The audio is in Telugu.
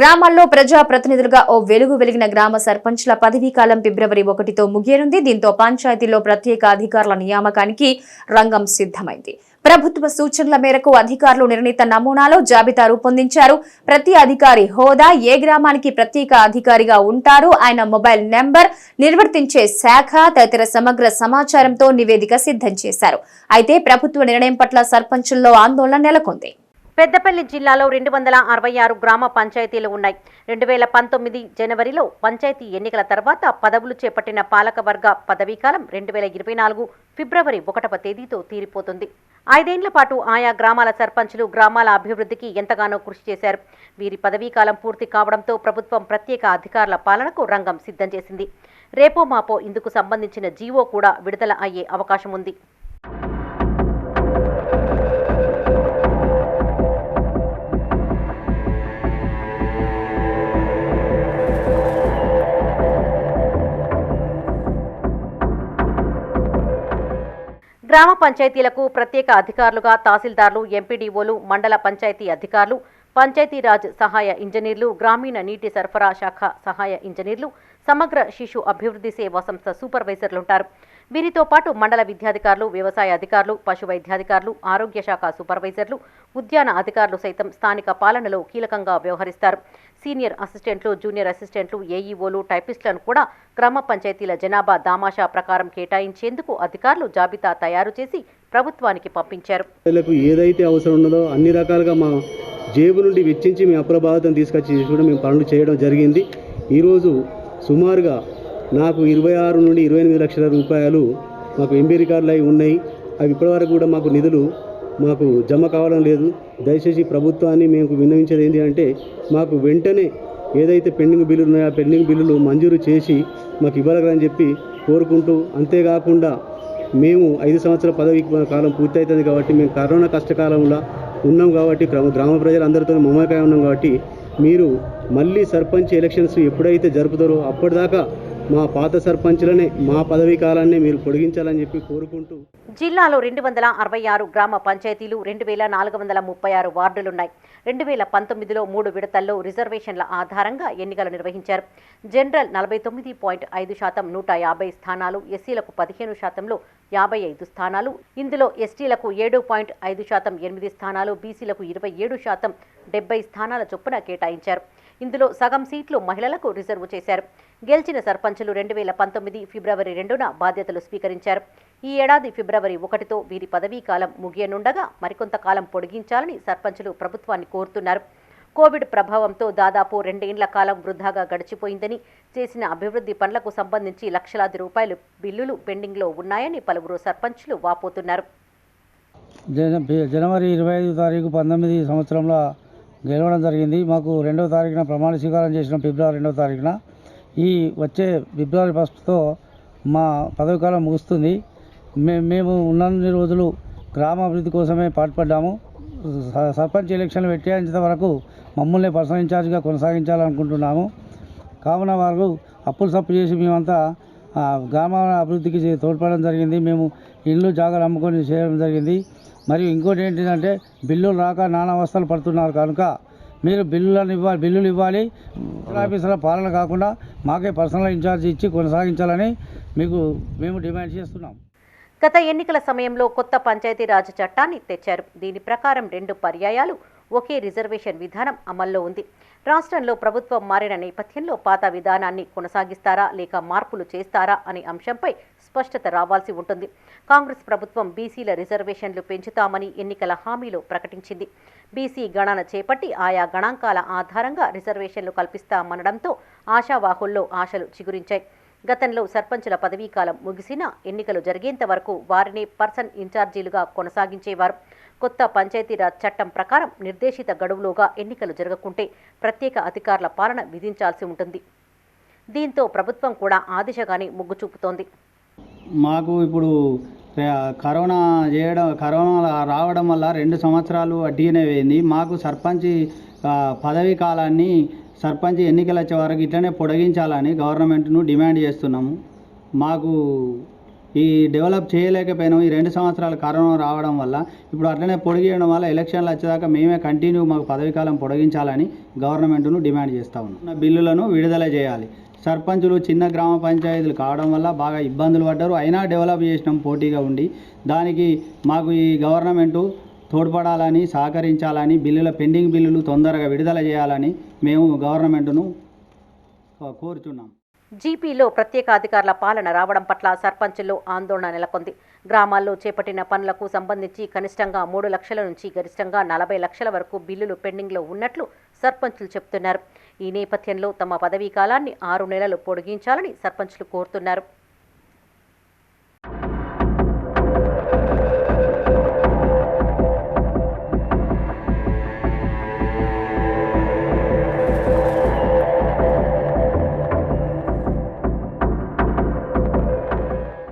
గ్రామాల్లో ప్రజా ప్రతినిధులుగా ఓ వెలుగు వెలిగిన గ్రామ సర్పంచ్ల పదవీ కాలం ఫిబ్రవరి ఒకటితో ముగియనుంది. దీంతో పంచాయతీలో ప్రత్యేక అధికారుల నియామకానికి రంగం సిద్ధమైంది. ప్రభుత్వ సూచనల మేరకు అధికారులు నిర్ణీత నమూనాలో జాబితా రూపొందించారు. ప్రతి అధికారి హోదా ఏ గ్రామానికి ప్రత్యేక అధికారిగా ఉంటారు ఆయన మొబైల్ నెంబర్ నిర్వర్తించే శాఖ తదితర సమగ్ర సమాచారంతో నివేదిక సిద్ధం చేశారు. అయితే ప్రభుత్వ నిర్ణయం పట్ల సర్పంచుల్లో ఆందోళన నెలకొంది. పెద్దపల్లి జిల్లాలో రెండు వందల అరవై ఆరు గ్రామ పంచాయతీలు ఉన్నాయి. రెండు వేల పంతొమ్మిది జనవరిలో పంచాయతీ ఎన్నికల తర్వాత పదవులు చేపట్టిన పాలకవర్గ పదవీకాలం రెండు వేల ఇరవై నాలుగు ఫిబ్రవరి ఒకటవ తేదీతో తీరిపోతుంది. ఐదేండ్ల పాటు ఆయా గ్రామాల సర్పంచులు గ్రామాల అభివృద్ధికి ఎంతగానో కృషి చేశారు. వీరి పదవీకాలం పూర్తి కావడంతో ప్రభుత్వం ప్రత్యేక అధికారుల పాలనకు రంగం సిద్ధం చేసింది. రేపో మాపో ఇందుకు సంబంధించిన జీవో కూడా విడుదల అయ్యే అవకాశం ఉంది. గ్రామ పంచాయతీలకు ప్రత్యేక అధికారులుగా తహసీల్దార్లు ఎంపీడీఓలు మండల పంచాయతీ అధికారులు పంచాయతీరాజ్ సహాయ ఇంజనీర్లు గ్రామీణ నీటి సరఫరా శాఖ సహాయ ఇంజనీర్లు సమగ్ర శిశు అభివృద్ధి సేవా సంస్థ సూపర్వైజర్లుంటారు వీరితో పాటు మండల విద్యాధికారులు వ్యవసాయ అధికారులు పశు వైద్యాధికారులు ఆరోగ్య శాఖ సూపర్వైజర్లు ఉద్యాన అధికారులు సైతం స్థానిక పాలనలో కీలకంగా వ్యవహరిస్తారు. సీనియర్ అసిస్టెంట్లు జూనియర్ అసిస్టెంట్లు ఏఈఓలు టైపిస్టులను కూడా గ్రామ పంచాయతీల జనాభా దామాషా ప్రకారం కేటాయించేందుకు అధికారులు జాబితా తయారు చేసి ప్రభుత్వానికి పంపించారు. ప్రజలకు ఏదైతే అవసరం ఉన్నదో అన్ని రకాలుగా మా జేబు నుండి వెచ్చించి మేము అప్రభావితం తీసుకొచ్చి కూడా మేము పనులు చేయడం జరిగింది. ఈరోజు సుమారుగా నాకు ఇరవై ఆరు నుండి ఇరవై ఎనిమిది లక్షల రూపాయలు మాకు ఎంబీ రికార్డులు అవి ఉన్నాయి. అవి ఇప్పటివరకు కూడా మాకు నిధులు మాకు జమ కావడం లేదు. దయచేసి ప్రభుత్వాన్ని మేము విన్నవించేది ఏంటి అంటే మాకు వెంటనే ఏదైతే పెండింగ్ బిల్లులు ఉన్నాయో ఆ పెండింగ్ బిల్లులు మంజూరు చేసి మాకు ఇవ్వగలరని చెప్పి కోరుకుంటూ అంతేకాకుండా మేము ఐదు సంవత్సరాల పదవి కాలం పూర్తి అవుతుంది కాబట్టి మేము కరోనా కష్టకాలంలో ఉన్నాం కాబట్టి గ్రామ గ్రామ ప్రజలందరితో మమకాయ ఉన్నాం కాబట్టి మీరు మళ్ళీ సర్పంచ్ ఎలక్షన్స్ ఎప్పుడైతే జరుపుతారో అప్పటిదాకా మా పాత సర్పంచులనే మా పదవీ కాలాన్ని మీరు పొడిగించాలని చెప్పి కోరుకుంటూ జిల్లాలో రెండు వందల అరవై ఆరు గ్రామ పంచాయతీలు రెండు వేల నాలుగు వందల ముప్పై ఆరు వార్డులున్నాయి. రెండు వేల పంతొమ్మిదిలో మూడు విడతల్లో రిజర్వేషన్ల ఆధారంగా ఎన్నికలు నిర్వహించారు. జనరల్ నలభై తొమ్మిది పాయింట్ ఐదు శాతం నూట యాభై స్థానాలు ఎస్సీలకు పదిహేను శాతంలో యాభై ఐదు స్థానాలు ఇందులో ఎస్టీలకు ఏడు పాయింట్ ఐదు శాతం ఎనిమిది స్థానాలు బీసీలకు ఇరవై ఏడు శాతం డెబ్బై స్థానాల చొప్పున కేటాయించారు. ఇందులో సగం సీట్లు మహిళలకు రిజర్వ్ చేశారు. గెలిచిన సర్పంచులు రెండు వేల పంతొమ్మిది ఫిబ్రవరి రెండున బాధ్యతలు స్వీకరించారు. ఈ ఏడాది ఫిబ్రవరి ఒకటితో వీరి పదవీ కాలం ముగియనుండగా మరికొంతకాలం పొడిగించాలని సర్పంచులు ప్రభుత్వాన్ని కోరుతున్నారు. కోవిడ్ ప్రభావంతో దాదాపు రెండేండ్ల కాలం వృధాగా గడిచిపోయిందని చేసిన అభివృద్ధి పనులకు సంబంధించి లక్షలాది రూపాయలు బిల్లులు పెండింగ్లో ఉన్నాయని పలువురు సర్పంచులు వాపోతున్నారు. జనవరి ఇరవై ఐదు తారీఖు పంతొమ్మిది సంవత్సరంలో గెలవడం జరిగింది. మాకు రెండవ తారీఖున ప్రమాణ స్వీకారం చేసిన ఫిబ్రవరి రెండవ తారీఖున ఈ వచ్చే ఫిబ్రవరి ఫస్ట్తో మా పదవి కాలం ముగుస్తుంది. మే మేము ఉన్నన్ని రోజులు గ్రామాభివృద్ధి కోసమే పాటుపడ్డాము. స- సర్పంచ్ ఎలక్షన్లు పెట్టేంత వరకు మమ్మల్ని పర్సనల్ ఇన్ఛార్జ్గా కొనసాగించాలనుకుంటున్నాము. కావున వారు అప్పులు సప్పు చేసి మేమంతా గ్రామ అభివృద్ధికి తోడ్పడడం జరిగింది. మేము ఇల్లు జాగాలు అమ్ముకొని చేయడం జరిగింది. మరియు ఇంకోటి ఏంటిదంటే బిల్లులు రాక నానా అవస్థలు పడుతున్నారు. కనుక మీరు బిల్లులను ఇవ్వాలి బిల్లులు ఇవ్వాలి. ఆఫీసుల పాలన కాకుండా మాకే పర్సనల్ ఇన్ఛార్జ్ ఇచ్చి కొనసాగించాలని మీకు మేము డిమాండ్ చేస్తున్నాం. గత ఎన్నికల సమయంలో కొత్త పంచాయతీరాజ్ చట్టాన్ని తెచ్చారు. దీని ప్రకారం రెండు పర్యాయాలు ఒకే రిజర్వేషన్ విధానం అమల్లో ఉంది. రాష్ట్రంలో ప్రభుత్వం మారిన నేపథ్యంలో పాత విధానాన్ని కొనసాగిస్తారా లేక మార్పులు చేస్తారా అనే అంశంపై స్పష్టత రావాల్సి ఉంటుంది. కాంగ్రెస్ ప్రభుత్వం బీసీల రిజర్వేషన్లు పెంచుతామని ఎన్నికల హామీలో ప్రకటించింది. బీసీ గణన చేపట్టి ఆయా గణాంకాల ఆధారంగా రిజర్వేషన్లు కల్పిస్తామనడంతో ఆశావాహుల్లో ఆశలు చిగురించాయి. గతంలో సర్పంచుల పదవీకాలం ముగిసినా ఎన్నికలు జరిగేంత వరకు వారినే పర్సన్ ఇన్ఛార్జీలుగా కొనసాగించేవారు. కొత్త పంచాయతీరాజ్ చట్టం ప్రకారం నిర్దేశిత గడువులోగా ఎన్నికలు జరగకుంటే ప్రత్యేక అధికారుల పాలన విధించాల్సి ఉంటుంది. దీంతో ప్రభుత్వం కూడా ఆ దిశగానే మొగ్గు చూపుతోంది. మాకు ఇప్పుడు కరోనా చేయడం కరోనా రావడం వల్ల రెండు సంవత్సరాలు అడ్డీనే పోయింది. మాకు సర్పంచ్ పదవీ కాలాన్ని సర్పంచ్ ఎన్నికలు వచ్చే వరకు ఇట్లనే పొడిగించాలని గవర్నమెంట్ను డిమాండ్ చేస్తున్నాము. మాకు ఈ డెవలప్ చేయలేకపోయినాం. ఈ రెండు సంవత్సరాలు కరోనా రావడం వల్ల ఇప్పుడు అట్లనే పొడిగేయడం వల్ల ఎలక్షన్లు వచ్చేదాకా మేమే కంటిన్యూ మాకు పదవి కాలం పొడిగించాలని గవర్నమెంట్ను డిమాండ్ చేస్తా ఉన్నాం బిల్లులను విడుదల చేయాలి. సర్పంచులు చిన్న గ్రామ పంచాయతీలు కావడం వల్ల బాగా ఇబ్బందులు పడ్డారు. అయినా డెవలప్ చేసినాం పోటీగా ఉండి. దానికి మాకు ఈ గవర్నమెంటు తోడ్పడాలని సహకరించాలని బిల్లుల పెండింగ్ బిల్లులు తొందరగా విడుదల చేయాలని మేము గవర్నమెంట్ను కోరుచున్నాం. జీపీలో ప్రత్యేక అధికారుల పాలన రావడం పట్ల సర్పంచుల్లో ఆందోళన నెలకొంది. గ్రామాల్లో చేపట్టిన పనులకు సంబంధించి కనిష్టంగా మూడు లక్షల నుంచి గరిష్టంగా నలభై లక్షల వరకు బిల్లులు పెండింగ్లో ఉన్నట్లు సర్పంచులు చెబుతున్నారు. ఈ నేపథ్యంలో తమ పదవీ కాలాన్ని ఆరు నెలలు పొడిగించాలని సర్పంచులు కోరుతున్నారు.